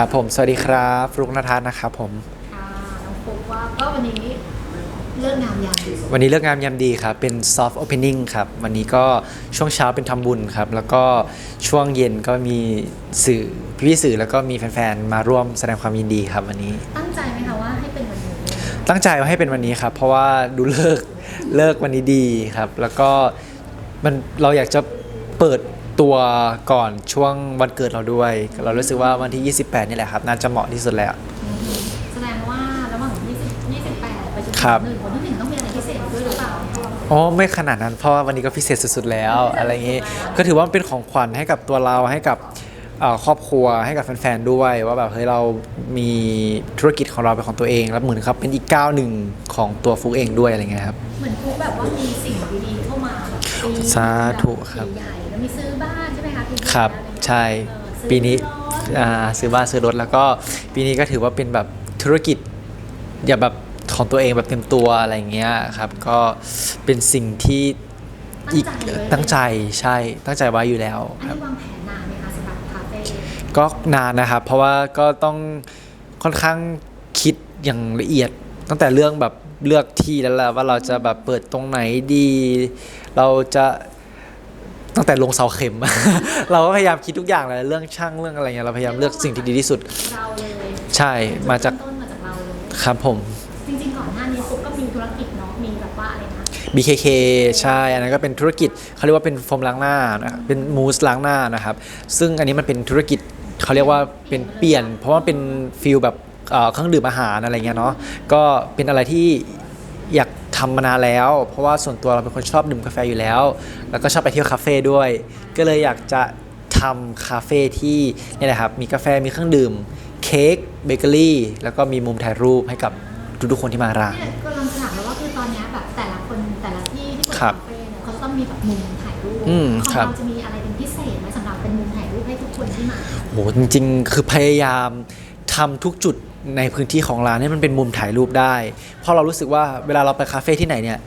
ครับผม สวัสดีครับฟลุกนทัศน์นะครับผมค่ะน้องฟุกว่าก็วันนี้เลิกงามยามดีวันนี้เลิกงามยามดีครับ เป็น soft opening ครับ วันนี้ก็ช่วงเช้าเป็นทำบุญครับ แล้วก็ช่วงเย็นก็มีสื่อพี่ๆสื่อแล้วก็มีแฟนๆ มาร่วมแสดงความยินดีครับวันนี้ ตั้งใจไหมคะว่าให้เป็นวันนี้ตั้งใจว่าให้เป็นวันนี้ครับ เพราะว่าดูเลิก เลิกวันนี้ดีครับ แล้วก็มันเราอยากจะเปิด ตัวก่อนช่วงวันเกิดเราด้วย เรารู้สึกว่าวันที่ 28 นี่แหละครับ น่าจะเหมาะที่สุดแล้ว แสดงว่าระหว่าง20 28ไปจนถึครับ งหนึ่งวันที่หนึ่งต้องมีอะไรพิเศษด้วยหรือเปล่าอ๋อไม่ขนาดนั้นเพราะว่าวันนี้ก็พิเศษสุดๆแล้ว อะไรอย่างงี้ก็ถือว่ามันเป็นของขวัญให้กับตัวเราให้กับเอ่อครอบครัวให้กับแฟนๆด้วยว่าแบบเฮ้ยเรามีธุรกิจของเราเป็นของตัวเองแล้วเหมือนครับเป็นอีกก้าวหนึ่งของตัวฟุกเองด้วยอะไรเงี้ยครับ เหมือนฟุกแบบว่ามีสิ่งดีๆเข้ามาแบบปีสาธุครับ ใหญ่ คะปีที่ครับแล้วอะไอย่างเงี้ยใช่เออซื้อปีนี้รถอ่าซื้อบ้านซื้อรถแล้วก็ปีนี้ก็ถือว่าเป็นแบบธุรกิจอย่าแบบของตัวเองแบบเต็มตัวอะไรเงี้ยครับ ก็เป็นสิ่งที่อีกตั้งใจใช่ตั้งใจไว้อยู่แล้วอันครับนี้วางแผนนานไหมคะสำหรับคาเฟ่ก็นานนะครับ เพราะว่าก็ต้องค่อนข้างคิดอย่างละเอียด ตั้งแต่เรื่องแบบเลือกที่แล้วแหละว่าเราจะแบบเปิดตรงไหนดี เราจะ ตั้งแต่ลงเสาเข็ม เราก็พยายามคิดทุกอย่างเลยเรื่องช่างเรื่องอะไรเงี้ยเราพยายามเลือกสิ่งที่ดีที่สุด เราเลยใช่มาจากต้นมาจากเราเลยครับผม จริงๆก่อนหน้านี้ฟุกก็มีธุรกิจเนาะมีแบบว่าอะไรนะ BKK ใช่ อันนั้นก็เป็นธุรกิจเขาเรียกว่าเป็นโฟมล้างหน้านะครับเป็นมูสล้างหน้านะครับ ซึ่งอันนี้มันเป็นธุรกิจเขาเรียกว่าเป็นเปลี่ยน เพราะว่าเป็นฟิลแบบเอ่อเครื่องดื่มอาหารอะไรเงี้ยเนาะ ก็เป็นอะไรที่อยาก ทำมานานแล้ว เพราะว่าส่วนตัวเราเป็นคนชอบดื่มกาแฟอยู่แล้ว แล้วก็ชอบไปเที่ยวคาเฟ่ด้วย ก็เลยอยากจะทำคาเฟ่ที่เนี่ยแหละครับมีกาแฟมีเครื่องดื่ม เค้กเบเกอรี่แล้วก็มีมุมถ่ายรูปให้กับทุกๆคนที่มาร้านเนี่ยก็ลองถามแล้วว่าคือตอนเนี้ยแบบแต่ละคนแต่ละที่ที่เปิดครัคาบเฟ่เนี่ยเขาจะต้องมีแบบมุมถ่ายรูปอืมของครับเราจะมีอะไรเป็นพิเศษไหมสำหรับเป็นมุมถ่ายรูปให้ทุกคนที่มาโหจริง ๆ คือพยายามทำทุกจุด ในพื้นที่ของร้านให้มันเป็นมุมถ่ายรูปได้ เพราะเรารู้สึกว่าเวลาเราไปคาเฟ่ที่ไหนเนี่ย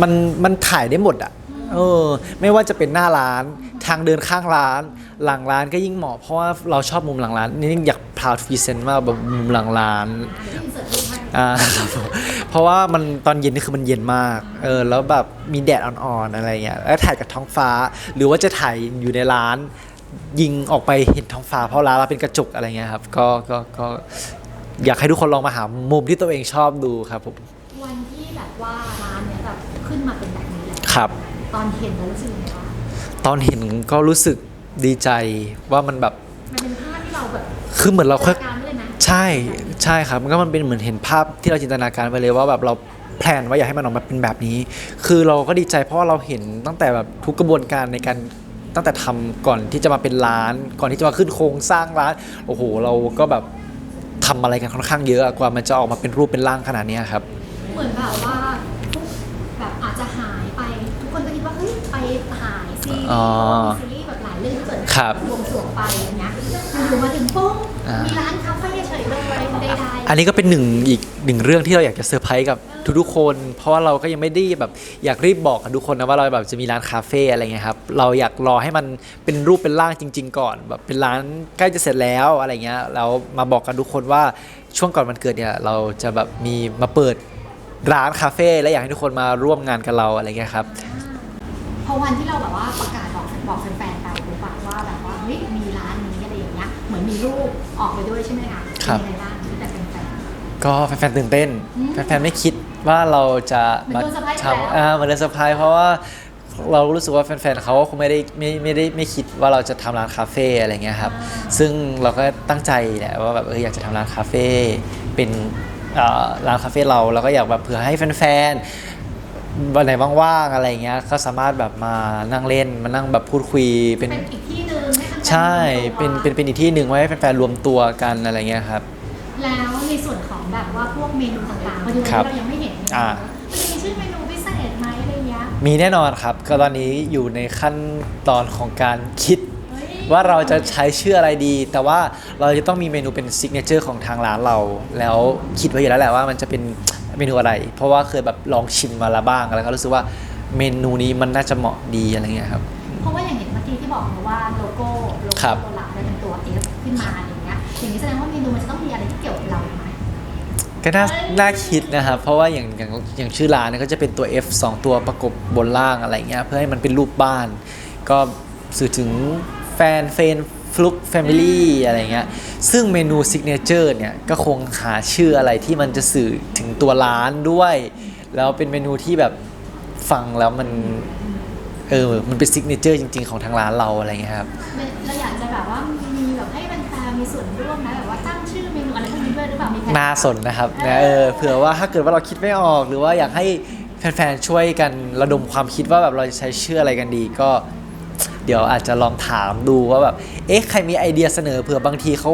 มันมันถ่ายได้หมดอะเออไม่ว่าจะเป็นหน้าร้านทางเดินข้างร้าน หลังร้านก็ยิ่งเหมาะเพราะว่าเราชอบมุมหลังร้านนี่อยากพาวฟีเซนต์มากแบบมุมหลังร้านอ่าเพราะว่ามันตอนเย็นนี่คือมันเย็นมากเออแล้วแบบมีแดดอ่อนๆอะไรเงี้ยแล้วถ่ายกับท้องฟ้า หรือว่าจะถ่ายอยู่ในร้าน ยิงออกไปเห็นท้องฟ้าเพราะร้านเราเป็นกระจกอะไรเงี้ยครับก็ก็ก็อยากให้ทุกคนลองมาหามุมที่ตัวเองชอบดูครับผมวันที่แบบว่าร้านเนี่ยแบบขึ้นมาเป็นแบบนี้แล้วครับ ตอนเห็นแล้วรู้สึกยังไงคะตอนเห็นก็รู้สึกดีใจว่ามันแบบมันเป็นภาพที่เราแบบคือเหมือนเราค่อย จินตการไว้เลยนะใช่ใช่ครับมันก็มันเป็นเหมือนเห็นภาพที่เราจินตนาการไปเลยว่าแบบเราแพลนว่าอยากให้มันออกมาเป็นแบบนี้ คือเราก็ดีใจเพราะว่าเราเห็นตั้งแต่แบบทุกกระบวนการในการ ตั้งแต่ทำก่อนที่จะมาเป็นร้าน ก่อนที่จะมาขึ้นโครงสร้างร้าน โอ้โห เราก็แบบทำอะไรกันค่อนข้างเยอะกว่ามันจะออกมาเป็นรูปเป็นร่างขนาดเนี้ยครับ เหมือนแบบว่าทุกแบบอาจจะหายไป ทุกคนก็คิดว่าเฮ้ยไปถ่ายซีรีส์อ๋อซีรีส์แบบหลายเรื่องที่เกิดครับวงสรวงไป อย่างเงี้ยอยู่มาถึงปุ๊บอ่ามีมีร้านคาเฟ่เฉยเลยใดๆอันนี้ก็เป็นหนึ่งอีกหนึ่งเรื่องที่เราอยากจะเซอร์ไพรส์กับทุกๆคน เพราะว่าเราก็ยังไม่ได้แบบอยากรีบบอกกับทุกคนนะว่าเราแบบจะมีร้านคาเฟ่อะไรเงี้ยครับเราอยากรอให้มันเป็นรูปเป็นร่างจริง ๆ ก่อน แบบเป็นร้านใกล้จะเสร็จแล้วอะไรเงี้ยแล้วมาบอกกันทุกคนว่าช่วงก่อนวันเกิดเนี่ยเราจะแบบมีมาเปิดร้านคาเฟ่และอยากให้ทุกคนมาร่วมงานกับเราอะไรเงี้ยครับพอวันที่เราแบบว่าประกาศบอกบอกแฟนๆไปหรือเปล่าว่าแบบว่าเฮ้ยมี มือนมีรูปออกไปด้วยใช่ไหมคะครับ เป็นยังไงบ้างที่แต่แฟน ก็แฟนๆตื่นเต้น อืมแฟนๆไม่คิดว่าเราจะมาเหมือนโดนเซอร์ไพรส์อยู่แล้ว ทำอ่าเหมือนเดนเซอร์ไพรส์เพราะว่าเรารู้สึกว่าแฟนๆเขาก็คงไม่ได้ไม่ไม่ได้ไม่คิดว่าเราจะทำร้านคาเฟ่อะไรเงี้ยครับซึ่งเราก็ตั้งใจแหละว่าแบบเอออยากจะทำร้านคาเฟ่เป็นเอ่อร้านคาเฟ่เราเราก็อยากแบบเผื่อให้แฟนๆวันไหนว่างๆอะไรเงี้ยก็สามารถแบบมานั่งเล่นมานั่งแบบพูดคุยๆเป็น เป็นอีกที่หนึ่ง ให้แฟนๆใช่รวมตัวเป็นเป็นเป็นอีกที่หนึ่งไว้ให้แฟนๆรวมตัวกันอะไรเงี้ยครับ แล้วในส่วนของแบบว่าพวกเมนูต่างๆพอดีวันครับนี้เรายังไม่เห็นอ่า มันจะมีชื่อเมนูพิเศษไหมอะไรเงี้ยมีแน่นอนครับ ก็ตอนนี้อยู่ในขั้นตอนของการคิด เฮ้ยว่าเราจะใช้ชื่ออะไรดี แต่ว่าเราจะต้องมีเมนูเป็นซิกเนเจอร์ของทางร้านเรา แล้วคิดไว้อยู่แล้วแหละว่ามันจะเป็นเมนูอะไร เพราะว่าเคยแบบลองชิมมาแล้วบ้างแล้วก็รู้สึกว่าเมนูนี้มันน่าจะเหมาะดีอะไรเงี้ยครับ กี้ที่บอกนะว่าโลโก้โลครัโก้บหลักเนี่ยเป็นตัว F ขึ้นมาอย่างเงี้ยอย่างนี้แสดงว่าเมนูมันจะต้องมีอะไรที่เกี่ยวกับเราไหมก็น่าน่าคิดนะครับ เพราะว่าอย่างอย่างอย่างชื่อร้านเนี่ยก็จะเป็นตัว F 2ตัวประกบบนล่างอะไรเงี้ยเพื่อให้มันเป็นรูปบ้าน ก็สื่อถึงแฟนเฟนฟลุกแฟมิลี่อะไรเงี้ยซึ่งเมนูซิกเนเจอร์เนี่ยก็คงหาชื่ออะไรที่มันจะสื่อถึงตัวร้านด้วย แล้วเป็นเมนูที่แบบฟังแล้วมัน เออมันเป็นซิกเนเจอร์จริง ๆ ของทางร้านเราอะไรเงี้ยครับ เราอยากจะแบบว่ามีแบบให้แฟนๆมีส่วนร่วมนะแบบว่าตั้งชื่อเมนูอะไรพวกนี้ด้วยหรือเปล่ามีแผน น่าสนนะครับนะเออเผื่อว่าถ้าเกิดว่าเราคิดไม่ออก หรือว่าอยากให้แฟนๆช่วยกันระดมความคิดว่าแบบเราจะใช้ชื่ออะไรกันดีก็ เดี๋ยวอาจจะลองถามดูว่าแบบเอ๊ะใครมีไอเดียเสนอเผื่อบางทีเขา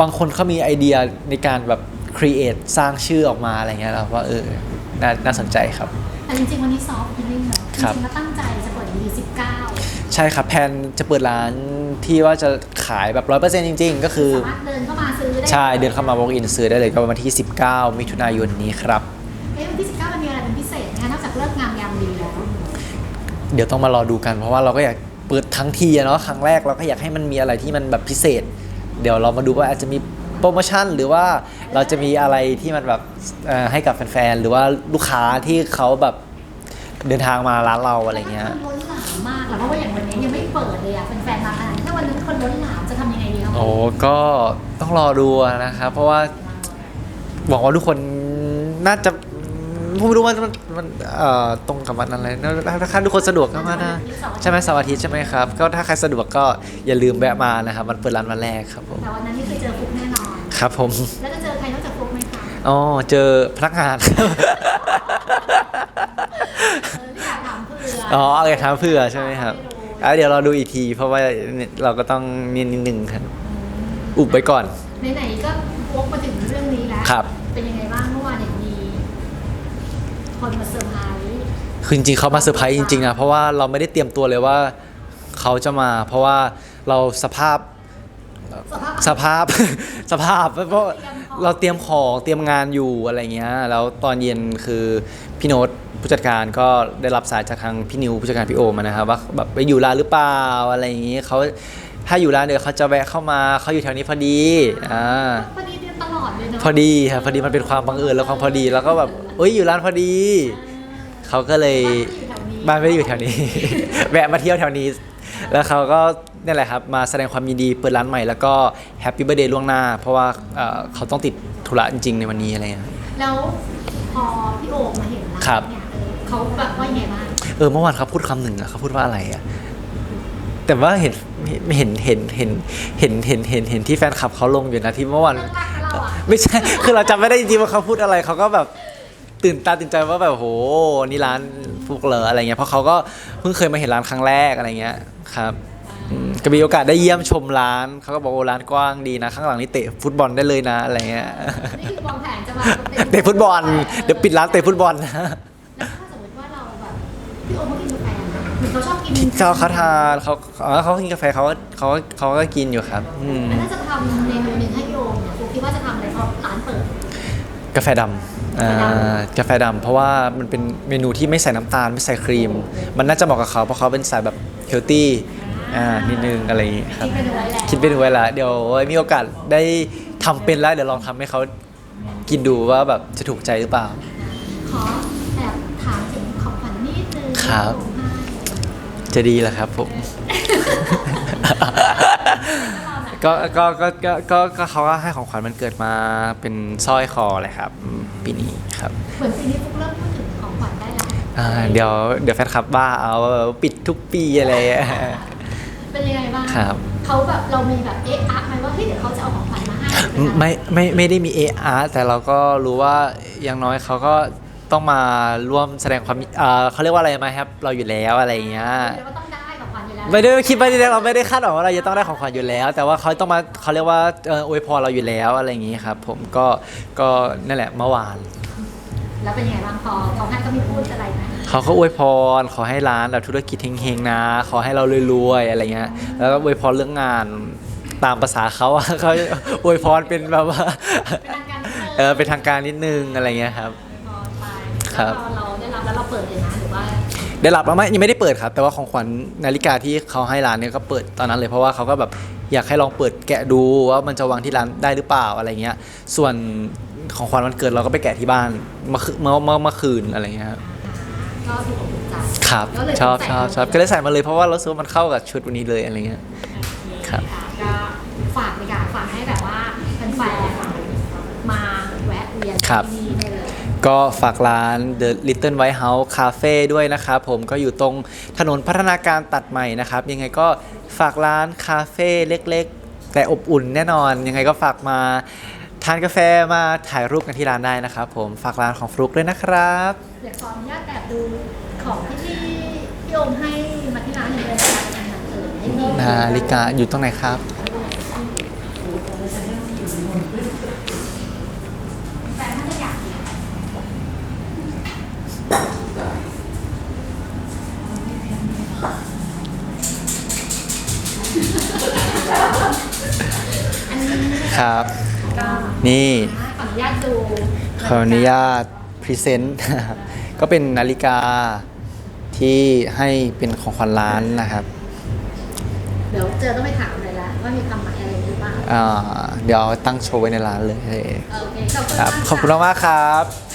บางคนเขามีไอเดียในการแบบครีเอทสร้างชื่อออกมาอะไรเงี้ยเราว่าเออน่าน่าสนใจครับ แต่จริงๆวันนี้ซอฟต์พิลิ่งเนอะจครับ ริงๆแล้วตั้งใจ ช่ครับแพนจะเปิดร้านที่ว่าจะขายแบบร้อยเปอร์เซ็นต์จริง ๆ ก็คือ สามารถเดินเข้ามาซื้อได้ใช่เดินเข้ามา walk in ซื้อได้เลยก็วันที่ 19 มิถุนายนนี้ครับ เอ๊ะวันที่สิบเก้ามันมีอะไรเป็นพิเศษไหมคะนอกจากเลิกงามยามดีแล้ว เดี๋ยวต้องมารอดูกัน เพราะว่าเราก็อยากเปิดทั้งทีอะเนาะครั้งแรกเราก็อยากให้มันมีอะไรที่มันแบบพิเศษ เดี๋ยวเรามาดูว่าอาจจะมีโปรโมชั่น หรือว่าเราจะมีอะไรที่มันแบบเอ่อให้กับแฟนๆหรือว่าลูกค้าที่เขาแบบเดินทางมาร้านเราอะไรเงี้ย คนล้นหลามมากแล้วเพราะว่าอย่างวันนี้ยังไม่เปิดเลยอะแฟนๆมาขนาดนี้ถ้าวันนั้นคนล้นหลามจะทำยังไงดีครับโอ้ก็ต้องรอดูนะครับ เพราะว่าหวังว่าทุกคนน่าจะผมไม่รู้ว่ามันมันเอ่อตรงกับวันอะไรนะถ้าทุกคนสะดวกก็มานะใช่ไหมเสาร์อาทิตย์ใช่ไหมครับ ก็ถ้าใครสะดวกก็อย่าลืมแวะมานะครับมันเปิดร้านวันแรกครับผมแต่วันนั้นนี่คือเจอฟุกแน่นอนครับผมแล้วจะเจอใครนอกจากฟุกไหมคะอ๋อเจอพนักงานเออที่อยากถามเพื่ออ๋อโอเคถามเพื่อใช่ไหมครับอะเดี๋ยวเราดูอีกที เพราะว่าเราก็ต้องนิดนิดนึงครับ อุบไว้ก่อน ไหนๆก็วกมาถึงเรื่องนี้แล้ว ครับ เป็นยังไงบ้างเมื่อวานเนี่ยมีคนมาเซอร์ไพรส์คือจริงๆเขามาเซอร์ไพรส์จริงๆนะเพราะว่าเราไม่ได้เตรียมตัวเลยว่าเขาจะมา เพราะว่าเราสภาพสภาพ สภาพ สภาพเพราะเราเตรียมของเตรียมงานอยู่อะไรเงี้ยแล้วตอนเย็นคือพี่โน้ต ผู้จัดการก็ได้รับสายจากทางพี่นิวผู้จัดการพี่โอมานะครับว่าแบบไปอยู่ร้านหรือเปล่าอะไรอย่างงี้เขาถ้าอยู่ร้านเดี๋ยวเขาจะแวะเข้ามาเขาอยู่แถวนี้พอดีอ่าพอดีเดือนตลอดเลยเนาะพอดีครับพอดีมันเป็นความบังเอิญและความพอดีแล้วก็แบบเอ้ยอยู่ร้านพอดีเขาก็เลยบ้านไม่ได้อยู่แถวนี้ แวะมาเที่ยวแถวนี้ แล้วเขาก็นี่แหละครับมาแสดงความยินดีเปิดร้านใหม่แล้วก็แฮปปี้เบ t ร์ a เดย์ล่วงหน้า เพราะว่าเอ่อเขาต้องติดธุระจริงๆในวันนี้อะไรเงี้ยแล้วพอพี่โอมมาเห็นร้านครับเนี่ย เออเขาแบบว่ายังไงบ้างเออเมื่อวานเขาพูดคำหนึ่งอะเขาพูดว่าอะไรอะแต่ว่าเห็นเห็นเห็นเห็นเห็นเห็นเห็นเห็นที่แฟนคลับเขาลงอยู่นะที่เมื่อวานเลิกรักกับเราอะไม่ใช่ คือเราจำไม่ได้จริงๆว่าเขาพูดอะไร เขาก็แบบตื่นตาตื่นใจว่าแบบโห นี่ร้านฟุกเหรออะไรเงี้ย เพราะเขาก็เพิ่งเคยมาเห็นร้านครั้งแรกอะไรเงี้ยครับอืมก็มีโอกาสได้เยี่ยมชมร้าน เขาก็บอกโอ้ร้านกว้างดีนะ ข้างหลังนี่เตะฟุตบอลได้เลยนะอะไรเงี้ย นี่คือวางแผนจะมาเตะฟุตบอล เดี๋ยวปิดร้านเตะฟุตบอลนะ แล้ว พี่โอมเขากินกาแฟนะหรือเขาชอบกินเขาเขาทานเขาอ๋อเขากินกาแฟเขาก็เขาเขาก็กินอยู่ครับ อืม แล้วถ้าจะทำเมนูหนึ่งให้พี่โอมเนี่ยกูคิดว่าจะทำอะไรเพราะร้านเปิด กาแฟดำอ่ากาแฟดำเพราะว่ามันเป็นเมนูที่ไม่ใส่น้ำตาลไม่ใส่ครีม มันน่าจะเหมาะกับเขาเพราะเขาเป็นสายแบบเฮลตี้อ่านิดนึงอะไรอย่างงี้ครับ คิดไปดูไว้แล้ว คิดไปดูไว้ละเดี๋ยวมีโอกาสได้ทำเป็นแล้วเดี๋ยวลองทำให้เขากินดูว่าแบบจะถูกใจหรือเปล่า ครับที่โอมให้จะดีแหละครับผม ก็ก็ก็ก็ก็ก็เขาก็ให้ของขวัญมันเกิดมาเป็นสร้อยคอเลยครับอืมปีนี้ครับเหมือนปีนี้ฟุกเริ่มพูดถึงของขวัญได้แล้ว อ่าเดี๋ยวเดี๋ยวแฟนคลับบ้าเอาว่าแบบปิดทุกปีอะไรอะเป็นยังไงบ้างครับ เขาแบบเรามีแบบเอ๊ะอะไหมว่าเฮ้ยเดี๋ยวเขาจะเอาของขวัญมาให้หรือเป็นอะรไม่ไม่ไม่ได้มีเออาร์แต่เราก็รู้ว่าอย่างน้อยเขาก็ ต้องมาร่วมแสดงความเอ่อเขาเรียกว่าอะไรไหมครับ เราอยู่แล้วอะไรอย่างเงี้ย เดี๋ยวก็ต้องได้ของขวัญอยู่แล้วไม่ได้คิดไม่ได้เราไม่ได้คาดหวังว่าเราจะต้องได้ของขวัญอยู่แล้ว แต่ว่าเขาต้องมาเขาเรียกว่าเอออวยพรเราอยู่แล้วอะไรอย่างงี้ครับ ผมก็ก็นั่นแหละเมื่อวานแล้วเป็นยังไงบ้างพอเขาให้ก็มีพูดอะไรไหมเขาก็อวยพรขอให้ร้านแบบธุรกิจเฮงๆนะ ขอให้เรารวยๆอะไรเงี้ยแล้วก็อวยพรเรื่องงานตามภาษาเขาอะเขาอวยพรเป็นแบบว่าเป็นทางการนิดนึง เออเป็นทางการนิดนึงอะไรเงี้ยครับพอไป ครับแล้วพอเราได้รับแล้วเราเปิดเลยนะหรือว่าได้รับแล้วไหมยังไม่ได้เปิดครับ แต่ว่าของขวัญนาฬิกาที่เขาให้ร้านเนี่ยก็เปิดตอนนั้นเลยเพราะว่าเขาก็แบบอยากให้ลองเปิดแกะดูว่ามันจะวางที่ร้านได้หรือเปล่าอะไรเงี้ย ส่วนของขวัญวันเกิดเราก็ไปแกะที่บ้านเมื่อคืนเมื่อเมื่อเมื่อคืนอะไรเงี้ยครับก็ถูกอกถูกใจครับก็เลยชอบใส่ชอบชอบก็เลยใส่มาเลยเพราะว่าเราซื้อว่ามันเข้ากับชุดวันนี้เลยอะไรเงี้ย ครับ ก็ฝากในการฝากให้แบบว่าแฟนๆมาแวะเวียน ครับ ที่นี่ได้เลย ก็ฝากร้าน The Little White House Cafe ด้วยนะครับผมก็อยู่ตรงถนนพัฒนาการตัดใหม่นะครับ ยังไงก็ฝากร้านคาเฟ่เล็กๆ แต่อบอุ่นแน่นอน ยังไงก็ฝากมาทานกาแฟมาถ่ายรูปกันที่ร้านได้นะครับผมฝากร้านของฟลุกด้วยนะครับเดี๋ยวขออนุญาตแอบดูของที่พี่พี่โอมให้มาที่ร้านหนึ่งเลยนะคะเออให้พี่นาฬิกาอยู่ตรงไหนครับ ครับ ก็นี่ขออนุญาตดูขออนุญาตพรีเซนต์ก็เป็นนาฬิกาที่ให้เป็นของขวัญร้านนะครับเดี๋ยวเจอต้องไปถามเลยละว่ามีความหมายอะไรหรือเปล่าอ่าเดี๋ยวเอาตั้งโชว์ไว้ในร้านเลย โอเคขอบคุณครับมาก ขอบคุณะมากๆครับ